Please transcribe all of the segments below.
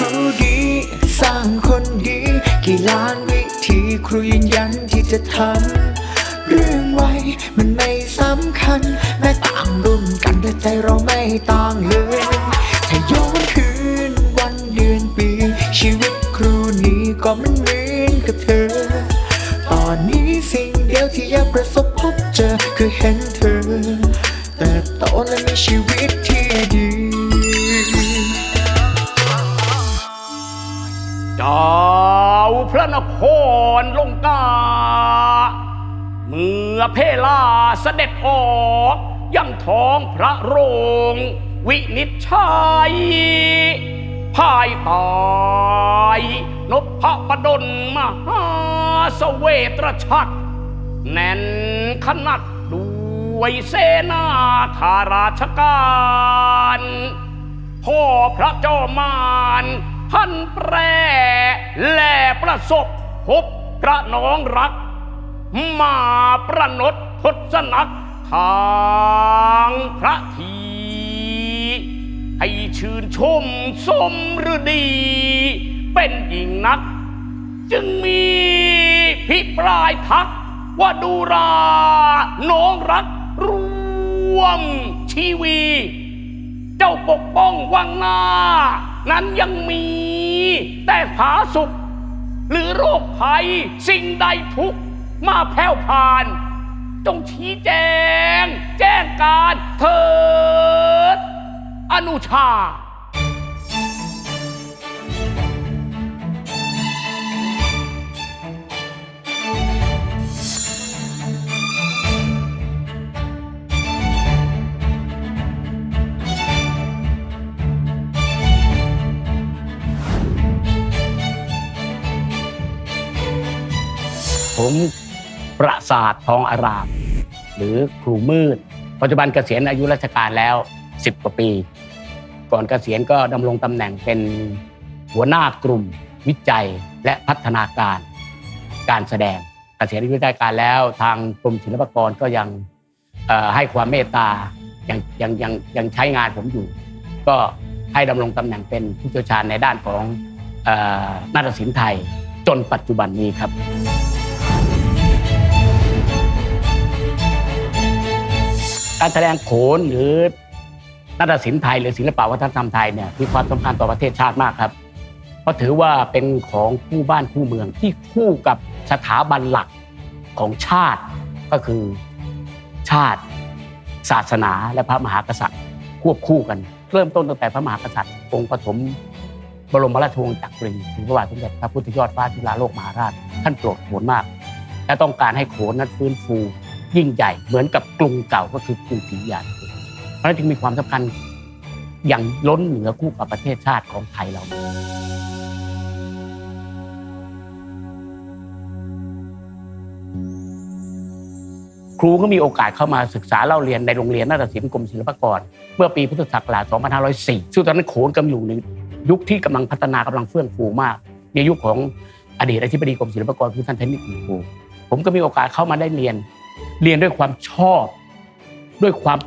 ครูดี สร้างคนดี กี่ล้านวิธีครูยืนยันที่จะทำเรื่องไว้มันไม่สำคัญ แม้ต่างรุ่นกันแต่ใจเราไม่ต่างเลย นครลงกา เมื่อเพลาเสด็จออกยังท้องพระโรง วินิจฉัยภายตายนพประดลมหาเสเวตรชัด แน่นขนาดด้วยเสนาธาราชการพ่อพระเจ้ามารพันแปรแลประสบ พบพระน้องรัก มาประนดทศนักทางพระที ให้ชื่นชมสมฤดี เป็นหญิงนัก จึงมีพิปรายทัก ว่าดูราน้องรักร่วมชีวี เจ้าปกป้องวังหน้า นั้นยังมีแต่ผาสุข หรือโรคภัย สิ่งใดทุกข์มาแผ่วผ่าน จงชี้แจง แจ้งการเถิดอนุชา ผมประสาททองอาราม หรือครูมืด ปัจจุบันเกษียณอายุราชการแล้ว 10 กว่าปี ก่อนเกษียณก็ดำรงตำแหน่งเป็นหัวหน้ากลุ่ม วิจัยและพัฒนาการ การแสดงเกษียณอายุราชการแล้ว ทางกรมศิลปากรก็ยังให้ความเมตตายังยังยังยังใช้งานผมอยู่ ก็ให้ดำรงตำแหน่งเป็นผู้เชี่ยวชาญในด้านของอนาฏศิลป์ไทยจนปัจจุบันนี้ครับ การแสดงโขนหรือนาฏศิลป์ไทยหรือศิลปวัฒนธรรมไทยเนี่ยมีความสำคัญต่อประเทศชาติมากครับ เพราะถือว่าเป็นของคู่บ้านคู่เมืองที่คู่กับสถาบันหลักของชาติก็คือชาติ ศาสนาและพระมหากษัตริย์ ควบคู่กัน เริ่มต้นตั้งแต่พระมหากษัตริย์องค์ปฐมบรมราชวงศ์จักรีถึงพระบาทสมเด็จพระพุทธยอดฟ้าจุฬาโลกมหาราชท่านโปรดโขนมาก และต้องการให้โขนนั้นฟื้นฟู ยิ่งใหญ่เหมือนกับกรุงเก่าก็คือกรุงศรีอยุธยาเพราะฉะนั้นจึงมีความสำคัญอย่างล้นเหนือคู่กับประเทศชาติของไทยเราครูก็มีโอกาสเข้ามาศึกษาเล่าเรียนในโรงเรียนนาฏศิลป์กรมศิลปากร เมื่อปีพุทธศักราช 2504 ซึ่งตอนนั้นโขนกำลังอยู่ในยุคที่กำลังพัฒนากำลังเฟื่องฟูมาก ในยุคของอดีตอธิบดีกรมศิลปากรคือท่านเทนนิครูผมก็มีโอกาสเข้ามาได้เรียน เรียนด้วยความชอบ ด้วยความ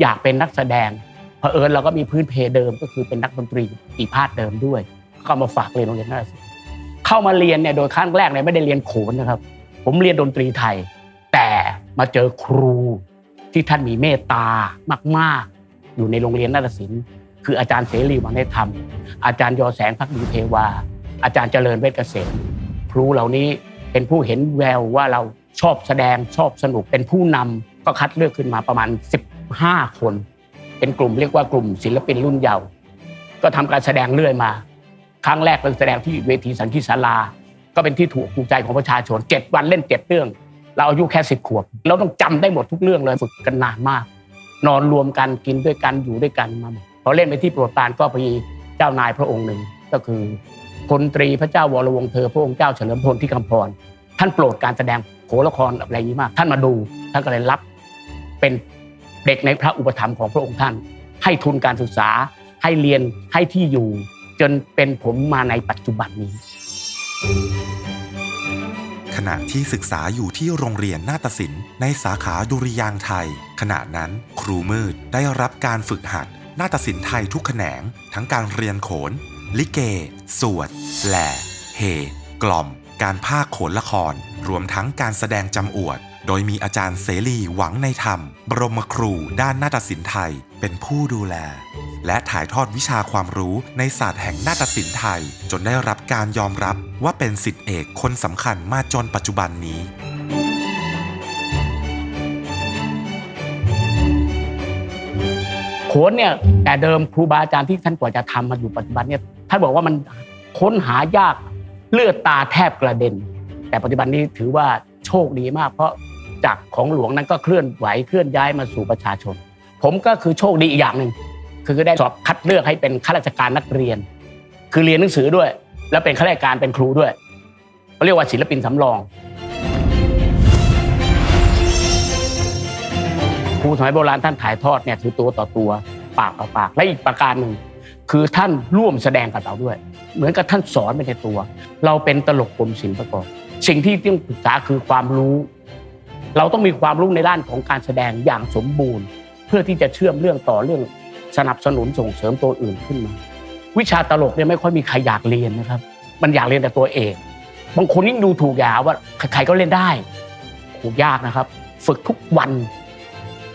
อยากเป็นนักแสดงเผอิญเราก็มีพื้นเพเดิมก็คือเป็นนักดนตรีปีพาดเดิมด้วย ก็มาฝากเรียนโรงเรียนนาศิลป์เข้ามาเรียนเนี่ยโดยครั้งแรกเนี่ยไม่ได้เรียนโขนนะครับ ผมเรียนดนตรีไทย แต่มาเจอครูที่ท่านมีเมตตามาก ๆ อยู่ในโรงเรียนนาฏศิลป์คืออาจารย์เสรีวังไดธรรม อาจารย์ยอแสงพักดีเทวา อาจารย์เจริญเวชเกษมครูเหล่านี้เป็นผู้เห็นแววว่าเรา ชอบแสดงชอบสนุกเป็นผู้นำก็คัดเลือกขึ้นมาประมาณ 15 คน เป็นกลุ่มเรียกว่ากลุ่มศิลปินรุ่นเยาว์ก็ทำการแสดงเรื่อยมา ครั้งแรกเป็นแสดงที่เวทีสันติศาลา ก็เป็นที่ถูกถูกใจของประชาชนเจ็ดวันเล่นเจ็ดเรื่อง เราอายุแค่สิบขวบเราต้องจำได้หมดทุกเรื่องเลยฝึกกันนานมาก นอนรวมกันกินด้วยกันอยู่ด้วยกันมาหมดพอเล่นไปที่โปรดปรานก็มีเจ้านายพระองค์หนึ่งก็คือพลตรีพระเจ้าวรวงเธอพระองค์เจ้าเฉลิมพลที่คำพรท่านโปรดการแสดง โขนละครอะไรนี้มาก ท่านมาดูท่านก็เลยรับเป็นเด็กในพระอุปถัมภ์ของพระองค์ท่าน ให้ทุนการศึกษาให้เรียนให้ที่อยู่ จนเป็นผมมาในปัจจุบันนี้ ขณะที่ศึกษาอยู่ที่โรงเรียนนาฏศิลป์ในสาขาดุริยางไทย ขณะนั้นครูมืดได้รับการฝึกหัดนาฏศิลป์ไทยทุกแขนง ทั้งการเรียนโขน ลิเก สวดแหล่เฮ กล่อม การภาคโขนละคร รวมทั้งการแสดงจำอวด โดยมีอาจารย์เสรีหวังในธรรม บรมครูด้านนาฏศิลป์ไทย เป็นผู้ดูแล และถ่ายทอดวิชาความรู้ในศาสตร์แห่งนาฏศิลป์ไทย จนได้รับการยอมรับว่าเป็นสิทธิเอกคนสำคัญมาจนปัจจุบันนี้โขนเนี่ยแต่เดิมครูบาอาจารย์ที่ท่านกว่าจะทำมาอยู่ปัจจุบันเนี่ยท่านบอกว่ามันค้นหายาก เลือดตาแทบกระเด็น แต่ปัจจุบันนี้ถือว่าโชคดีมาก เพราะจากของหลวงนั้นก็เคลื่อนไหวเคลื่อนย้ายมาสู่ประชาชน ผมก็คือโชคดีอีกอย่างหนึ่งคือได้สอบคัดเลือกให้เป็นข้าราชการนักเรียน คือเรียนหนังสือด้วย แล้วเป็นข้าราชการเป็นครูด้วยเขาเรียกว่าศิลปินสำรองครูสมัยโบราณท่านถ่ายทอดเนี่ยคือตัวต่อตัวปากต่อปากและอีกประการหนึ่งคือท่านร่วมแสดงกับเราด้วย เหมือนกับท่านสอนไปในตัว เราเป็นตลกกรมศิลปากรสิ่งที่ต้องศึกษาคือความรู้ เราต้องมีความรู้ในด้านของการแสดงอย่างสมบูรณ์ เพื่อที่จะเชื่อมเรื่องต่อเรื่องสนับสนุนส่งเสริมตัวอื่นขึ้นมา วิชาตลกเนี่ยไม่ค่อยมีใครอยากเรียนนะครับ มันอยากเรียนแต่ตัวเองบางคนยิ่งดูถูกอย่าว่าใครๆก็เล่นได้โหยากนะครับ ฝึกทุกวัน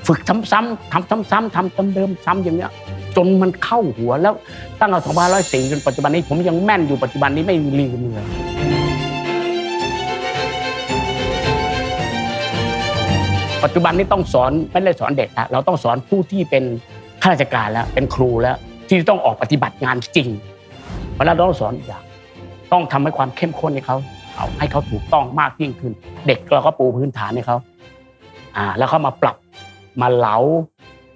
ฝึกซ้ำๆทำซ้ำๆทำเดิมๆซ้ำอย่างเนี้ย จนมันเข้าหัวแล้วตั้งแต่2504จนปัจจุบันนี้ผมยังแม่นอยู่ปัจจุบันนี้ไม่ลืมเลยปัจจุบันนี้ต้องสอนไม่ได้สอนเด็กแล้วเราต้องสอนผู้ที่เป็นข้าราชการแล้วเป็นครูแล้วที่ต้องออกปฏิบัติงานจริงเพราะนั้นเราต้องสอนอย่าง ต้องทำให้ความเข้มข้นให้เขาเอาให้เขาถูกต้องมากยิ่งขึ้น เด็กเราก็ปูพื้นฐานให้เขาอ่า แล้วเขามาปรับมาเหลา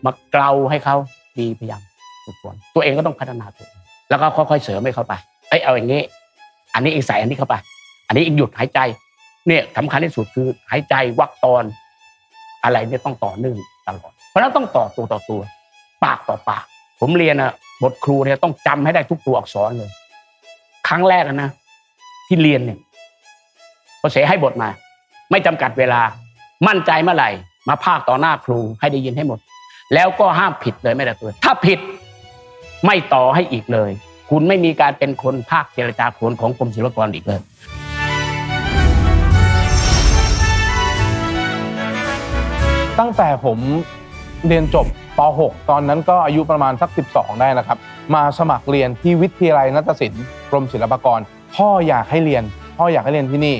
มาเกลาให้เขาดีพยายาม ฝึกฝนตัวเองก็ต้องพัฒนาตัวเองแล้วก็ค่อยๆเสริมให้เข้าไปเอ้ยเอาอย่างนี้ อันนี้เองใส่อันนี้เข้าไป อันนี้เองหยุดหายใจ เนี่ยสำคัญที่สุดคือหายใจวักตอนอะไรเนี่ยต้องต่อเนื่องตลอด เพราะนั้นต้องต่อตัวต่อตัว ปากต่อปาก ผมเรียนอะบทครูเนี่ยต้องจำให้ได้ทุกตัวอักษรเลย ครั้งแรกอะนะที่เรียนเนี่ยพอเสให้บทมา ไม่จำกัดเวลา มั่นใจเมื่อไหร่ มาภาคต่อหน้าครูให้ได้ยินให้หมด แล้วก็ห้ามผิดเลยไม่ได้ตัวถ้าผิด ไม่ต่อให้อีกเลย คุณไม่มีการเป็นคนภาคเจรจาโขนของกรมศิลปากรอีกเลยตั้งแต่ผมเรียนจบป .6 ตอนนั้นก็อายุประมาณสัก 12 ได้นะครับ มาสมัครเรียนที่วิทยาลัยนาฏศิลป์กรมศิลปากร พ่ออยากให้เรียน พ่ออยากให้เรียนที่นี่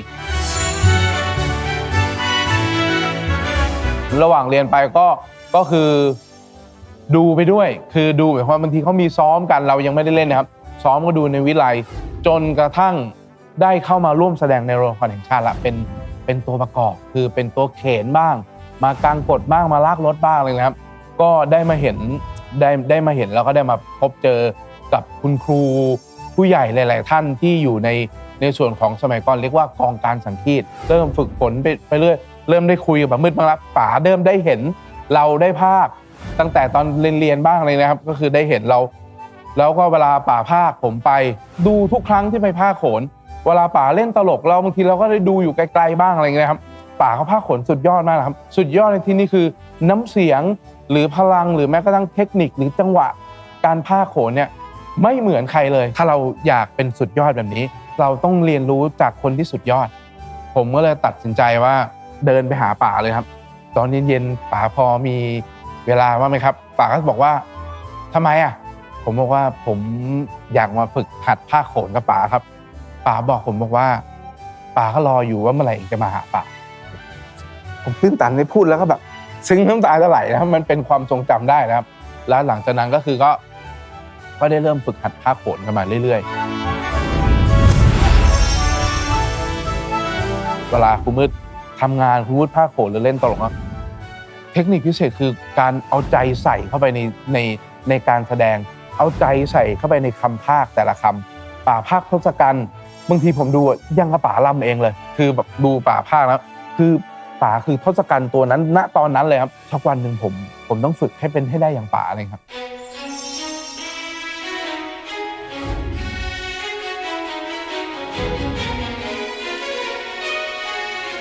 ระหว่างเรียนไปก็ก็คือ ดูไปด้วย คือดูหมายความว่าบางทีเขามีซ้อมกันเรายังไม่ได้เล่นนะครับ ซ้อมก็ดูในวิไลจนกระทั่งได้เข้ามาร่วมแสดงในโรงละครแห่งชาติละเป็นเป็นตัวประกอบ คือเป็นตัวเขนบ้าง มากางกดบ้างมาลากรถบ้างอะไรนะครับ ก็ได้มาเห็นได้ได้มาเห็นแล้วก็ได้มาพบเจอกับคุณครูผู้ใหญ่หลาย ๆ ท่านที่อยู่ในในส่วนของสมัยก่อนเรียกว่ากองการสังคีตเริ่มฝึกฝนไปไปเรื่อยเริ่มได้คุยกับแบบมืดบ้างละป๋าเริ่มได้เห็นเราได้ภาค ตั้งแต่ตอนเรียนเรียนบ้างเลยนะครับ ก็คือได้เห็นเรา แล้วก็เวลาป่าภาคผมไป ดูทุกครั้งที่ไปภาคโขน เวลาป่าเล่นตลกเราบางทีเราก็ได้ดูอยู่ไกลๆบ้างอะไรเงี้ยครับป่าเขาภาคโขนสุดยอดมากนะครับ สุดยอดในที่นี้คือน้ำเสียงหรือพลังหรือแม้กระทั่งเทคนิคหรือจังหวะ การภาคโขนเนี่ยไม่เหมือนใครเลย ถ้าเราอยากเป็นสุดยอดแบบนี้ เราต้องเรียนรู้จากคนที่สุดยอด ผมก็เลยตัดสินใจว่าเดินไปหาป่าเลยครับ ตอนเย็นๆป่าพอมี เวลาว่างไหมครับป่าก็บอกว่าทำไมอะ ผมบอกว่าผมอยากมาฝึกหัดภาโขนกับป๋าครับป๋าบอกผมบอกว่าป๋าก็รออยู่ว่าเมื่อไหร่จะมาหาป๋าผมตื้นตันได้พูดแล้วก็แบบซึ้งน้ำตาจะไหลนะครับมันเป็นความทรงจำได้นะครับ แล้วหลังจากนั้นก็คือก็ก็ได้เริ่มฝึกหัดภาโขนกันมาเรื่อย ๆ เวลาครูมืดทำงานครูมืดภาโขนหรือเล่นตลกอะ เทคนิคพิเศษคือการเอาใจใส่เข้าไปในในในการแสดง เอาใจใส่เข้าไปในคำภาคแต่ละคำป่าภาคทศกัณฐ์บางทีผมดูยังกระป่าลำเองเลย คือแบบดูป่าภาคแล้วคือป่าคือทศกัณฐ์ตัวนั้น ณตอนนั้นเลยครับสักวันหนึ่งผมผมต้องฝึกให้เป็นให้ได้อย่างป่าเลยครับ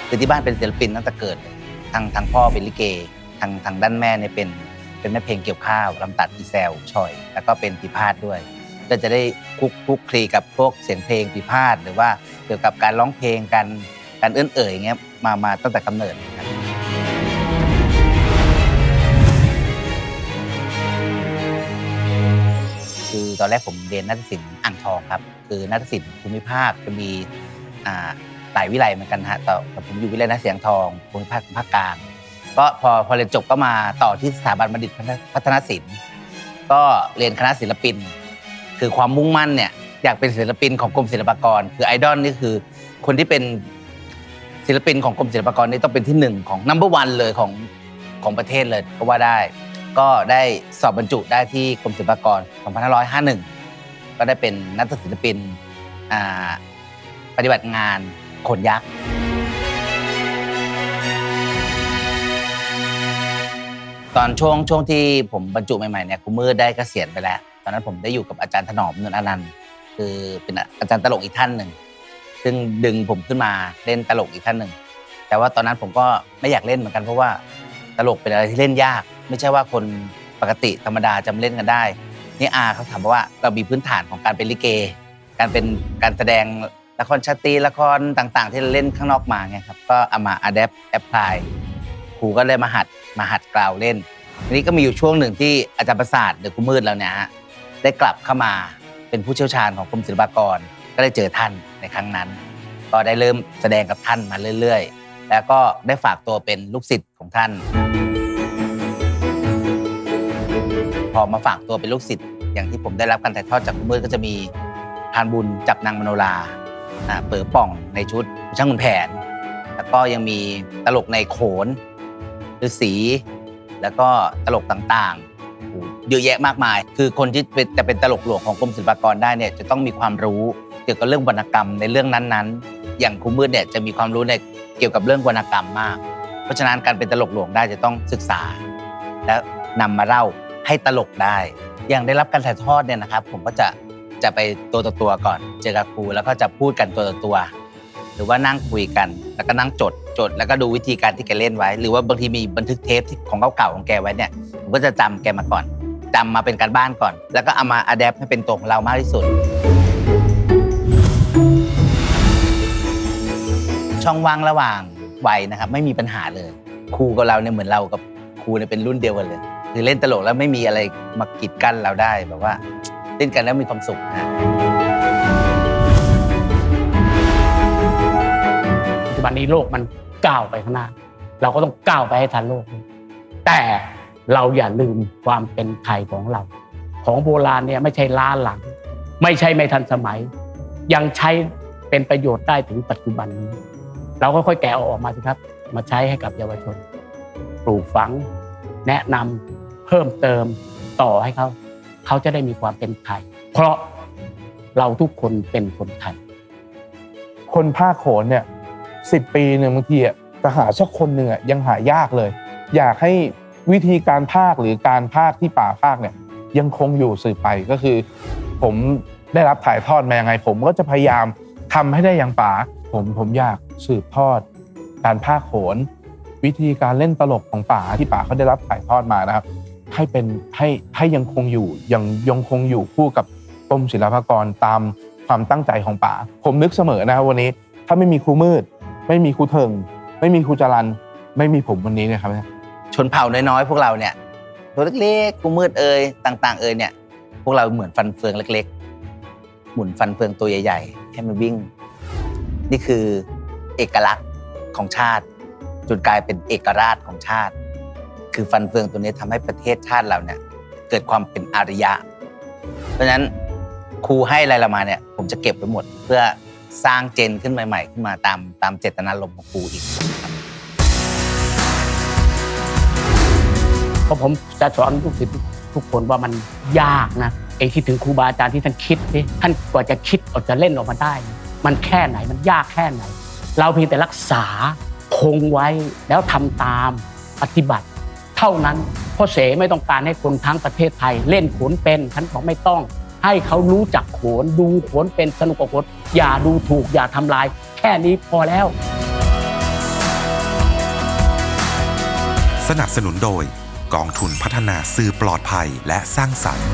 คือที่บ้านเป็นศิลปินตั้งแต่เกิดทางทางพ่อเป็นลิเก ทางทางด้านแม่เนี่ยเป็นเป็นแม่เพลงเกี่ยวข้าวลำตัดอีแซวชอย แล้วก็เป็นปีพาดด้วย ก็จะได้คุกคุกคลีกับพวกเสียงเพลงปีพาดหรือว่าเกี่ยวกับการร้องเพลงการการเอื้อนเอ่ยอย่างเงี้ยมามาตั้งแต่กำเนิดครับคือตอนแรกผมเรียนนาฏศิลป์อ่างทองครับ คือนาฏศิลป์ภูมิภาคจะมีหลายวิไลเหมือนกันฮะแต่แต่ผมอยู่วิไลนาฏศิลป์อ่างทองภูมิภาคภาคกลาง ก็พอพอเรียนจบก็มาต่อที่สถาบันบัณฑิตพัฒนศิลป์ ก็เรียนคณะศิลปิน คือความมุ่งมั่นเนี่ยอยากเป็นศิลปินของกรมศิลปากร คือไอดอลนี่คือ คนที่เป็นศิลปินของกรมศิลปากรนี่ต้องเป็นที่หนึ่งของนัมเบอร์วันเลยของของประเทศเลยก็ว่าได้ ก็ได้สอบบรรจุได้ที่กรมศิลปากร 2551 ก็ได้เป็นนักศิลปินปฏิบัติงานขนยักษ์ ตอนช่วงช่วงที่ผมบรรจุใหม่ๆเนี่ยครูมืดได้เกษียณไปแล้ว ตอนนั้นผมได้อยู่กับอาจารย์ถนอมนวลอนันต์คือเป็นอาจารย์ตลกอีกท่านหนึ่งซึ่งดึงผมขึ้นมาเล่นตลกอีกท่านหนึ่งแต่ว่าตอนนั้นผมก็ไม่อยากเล่นเหมือนกันเพราะว่าตลกเป็นอะไรที่เล่นยาก ไม่ใช่ว่าคนปกติธรรมดาจะมาเล่นกันได้นี่อาเขาถามว่าเรามีพื้นฐานของการเป็นลิเก การเป็นการแสดงละครชาตรีละครต่าง ๆ ที่เราเล่นข้างนอกมาไงครับก็เอามาอัดแอปแอปพลาย ครูก็เลยมาหัดมาหัดกล่าวเล่นทีนี้ก็มีอยู่ช่วงหนึ่งที่อาจารย์ประสาทหรือครูมืดเราเนี่ยฮะได้กลับเข้ามาเป็นผู้เชี่ยวชาญของกรมศิลปากร ก็ได้เจอท่านในครั้งนั้น ก็ได้เริ่มแสดงกับท่านมาเรื่อย ๆ แล้วก็ได้ฝากตัวเป็นลูกศิษย์ของท่าน พอมาฝากตัวเป็นลูกศิษย์อย่างที่ผมได้รับการถ่ายทอดจากครูมืดก็จะมีทานบุญจับนางมโนราอ่าเปิดป่องในชุดช่างขุนแผน แล้วก็ยังมีตลกในโขน ฤาษีแล้วก็ตลกต่างๆ เยอะแยะมากมาย คือคนที่จะเป็นตลกหลวงของกรมศิลปากรได้เนี่ยจะต้องมีความรู้เกี่ยวกับเรื่องวรรณกรรมในเรื่องนั้นๆ อย่างครูมืดเนี่ยจะมีความรู้ในเกี่ยวกับเรื่องวรรณกรรมมาก เพราะฉะนั้นการเป็นตลกหลวงได้จะต้องศึกษา และนำมาเล่าให้ตลกได้ อย่างได้รับการถ่ายทอดเนี่ยนะครับ ผมก็จะจะไปตัวต่อตัวก่อน เจอกับครูแล้วก็จะพูดกันตัวต่อตัว หรือว่านั่งคุยกัน แล้วก็นั่งจดจด แล้วก็ดูวิธีการที่แกเล่นไว้ หรือว่าบางทีมีบันทึกเทปที่ของเก่าๆของแกไว้เนี่ยผมก็จะจำแกมาก่อนจำมาเป็นการบ้านก่อน แล้วก็เอามาอัดแอปให้เป็นตัวของเรามากที่สุด ช่องว่างระหว่างวัยนะครับ ไม่มีปัญหาเลยครูกับเราเนี่ยเหมือนเรากับครูเนี่ยเป็นรุ่นเดียวกันเลยคือเล่นตลกแล้วไม่มีอะไรมากีดกั้นเราได้แบบว่าเล่นกันแล้วมีความสุขนะ จจุบันนี้โลกมันก้าวไปข้างหน้า เราก็ต้องก้าวไปให้ทันโลก แต่เราอย่าลืมความเป็นไทยของเรา ของโบราณเนี่ยไม่ใช่ล้าหลัง ไม่ใช่ไม่ทันสมัย ยังใช้เป็นประโยชน์ได้ถึงปัจจุบันนี้ เราก็ค่อยแกะอออกมาสิครับ มาใช้ให้กับเยาวชน ปลูกฝัง แนะนำเพิ่มเติมต่อให้เขา เขาจะได้มีความเป็นไทย เพราะเราทุกคนเป็นคนไทย คนภาคโขนเนี่ย สิบปีเนี่ยบางทีอะจะหาสักคนหนึ่งอะยังหายากเลย อยากให้วิธีการภาคหรือการภาคที่ป่าภาคเนี่ยยังคงอยู่สืบไปก็คือ ผมได้รับถ่ายทอดมายังไง ผมก็จะพยายามทำให้ได้อย่างป่าผมผมอยากสืบทอด การภาคโขน วิธีการเล่นตลกของป่าที่ป่าเขาได้รับถ่ายทอดมานะครับ ให้เป็นให้ให้ยังคงอยู่ยังยังคงอยู่คู่กับกรมศิลปากรตามความตั้งใจของป่า ผมนึกเสมอนะครับวันนี้ถ้าไม่มีครูมืด ไม่มีครูเทิง ไม่มีครูจรันไม่มีผมวันนี้เนะครับชนเผ่าน้อยๆพวกเราเนี่ยตัวเล็กๆกูมืดเอ่ยต่าง ๆ เอ่ยเนี่ย พวกเราเหมือนฟันเฟืองเล็ก ๆ หมุนฟันเฟืองตัวใหญ่ๆให้มันวิ่ง นี่คือเอกลักษณ์ของชาติจนกลายเป็นเอกราชของชาติ คือฟันเฟืองตัวนี้ทำให้ประเทศชาติเราเนี่ย เกิดความเป็นอารยะ เพราะฉะนั้นครูให้อะไรเรามาเนี่ย ผมจะเก็บไว้หมดเพื่อ สร้างเจนขึ้นใหม่ๆขึ้นมาตามตามเจตนารมณ์ของครูอีกครับเพราะผมจะสอนลูกศิษย์ทุกคนว่ามันยากนะไอ้ที่ถึงครูบาอาจารย์ที่ท่านคิดนี่ท่านกว่าจะคิดออกจะเล่นออกมาได้ มันแค่ไหนมันยากแค่ไหน เราเพียงแต่รักษาคงไว้แล้วทำตามปฏิบัติ เท่านั้นเพราะเสไม่ต้องการให้คนทั้งประเทศไทย เล่นโขนเป็นฉันบอกไม่ต้อง ให้เขารู้จักโขนดูโขนเป็นสนุกกับโขน อย่าดูถูกอย่าทำลาย แค่นี้พอแล้ว สนับสนุนโดย กองทุนพัฒนาสื่อปลอดภัยและสร้างสรรค์